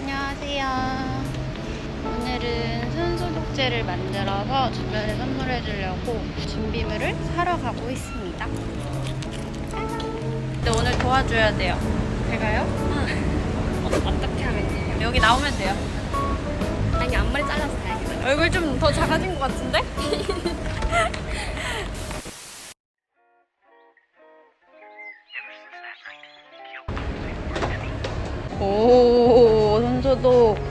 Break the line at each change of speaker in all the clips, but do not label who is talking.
안녕하세요. 오늘은 손소독제를 만들어서 주변에 선물해 주려고 준비물을 사러 가고 있습니다. 근데 오늘 도와줘야 돼요. 제가요? 응. 어떻게 하면 돼요? 여기 나오면 돼요.
아니 앞머리 잘라서 다행이다.
얼굴 좀 더 작아진 것 같은데? 오, 손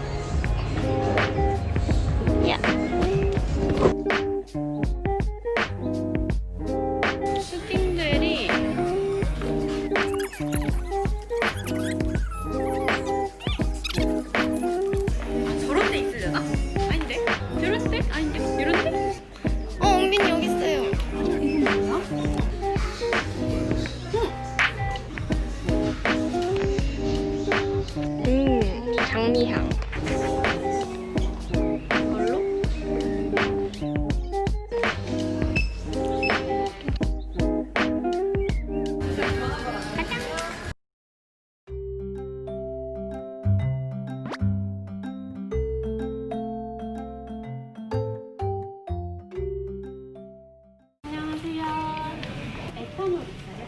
있어요?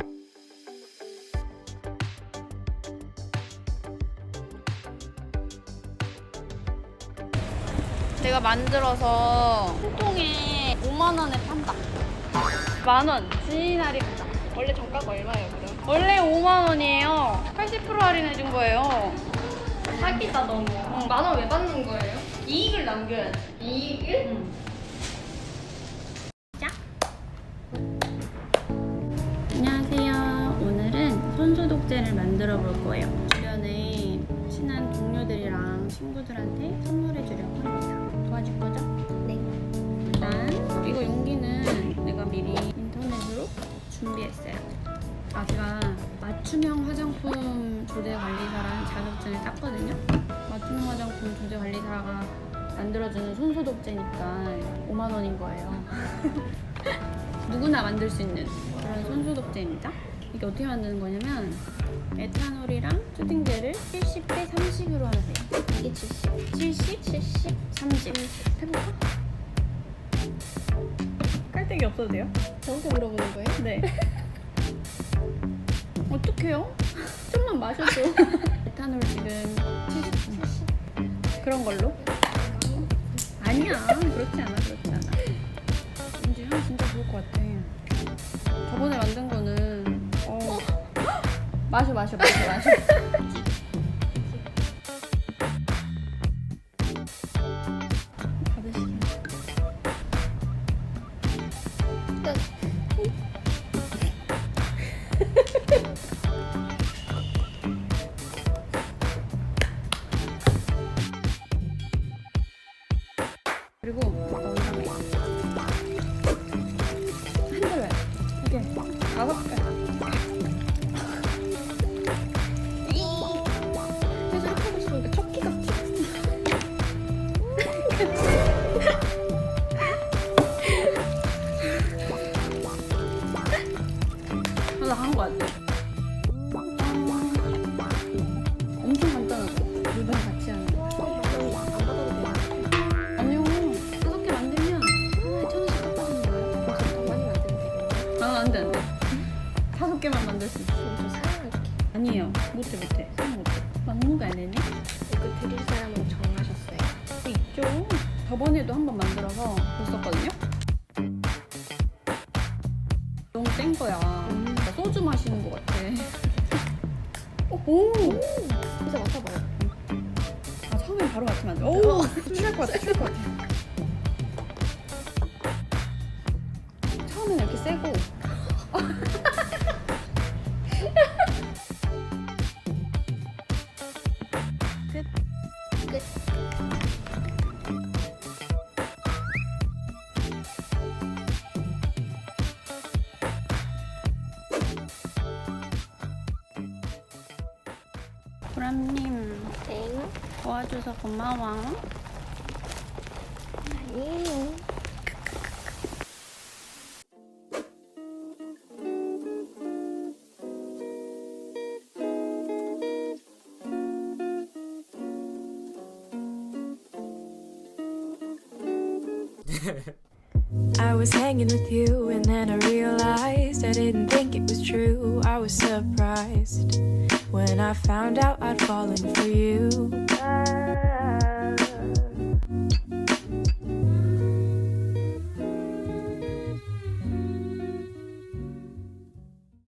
내가 만들어서 한 통에 5만 원에 판다. 만 원. 지인 할인다.
원래 정가가 얼마예요, 그럼?
원래 5만 원이에요. 80% 할인해 준 거예요.
사기다 너무. 만 원 왜 받는 거예요?
이익을 남겨야 돼.
이익을?
응. 손소독제를 만들어 볼 거예요. 주변에 친한 동료들이랑 친구들한테 선물해 주려고 합니다. 도와줄 거죠?
네.
일단 이거 용기는 내가 미리 인터넷으로 준비했어요. 아 제가 맞춤형 화장품 조제 관리사라는 자격증을 땄거든요. 맞춤형 화장품 조제 관리사가 만들어주는 손소독제니까 5만 원인 거예요. 누구나 만들 수 있는 그런 손소독제입니다. 이게 어떻게 만드는 거냐면 에탄올이랑 슈팅제를 70대 30으로 하면 돼요.
이게 70.
70, 70, 30. 해볼까? 깔때기 없어도 돼요?
저한테 물어보는 거예요?
네. 어떡해요? 좀만 마셔줘. 에탄올 지금 70, 70. 그런 걸로? 아니야. 그렇지 않아. 그렇지 않아. 왠지 향 진짜 좋을 것 같아. 저번에 만든 거는 어. 마셔 마셔 마셔 마셔. 그리고 한 달, 이게 다섯 거 같아. 엄청 간단하죠? 물건 같이 하는 거.
안 받아도 돼요.
아니요. 다섯 개 만들면 하나에 천 원씩 깎아주는 거예요.
그래서 더 많이 만들면 되겠네요.
나는 안 돼, 안 돼. 다섯 개만 만들 수 있어.
저 사용할게.
아니에요. 못해, 못해. 사용 못해. 막무가 안 했네?
이거 드릴 사람은 정하셨어요.
그 있죠. 저번에도 한 번 만들어서 줬었거든요. 너무 센 거야. 나 소주 마시는 것 같아. 어, 오!
그래서 맡아봐요.
아, 처음엔 바로 같이 만들어. 오! 취할 것 같아, 취할 것 같아. 처음엔 이렇게 세고.
I was hanging with you and then I realized I didn't think it was true. I was surprised when I found out I'd fallen for you.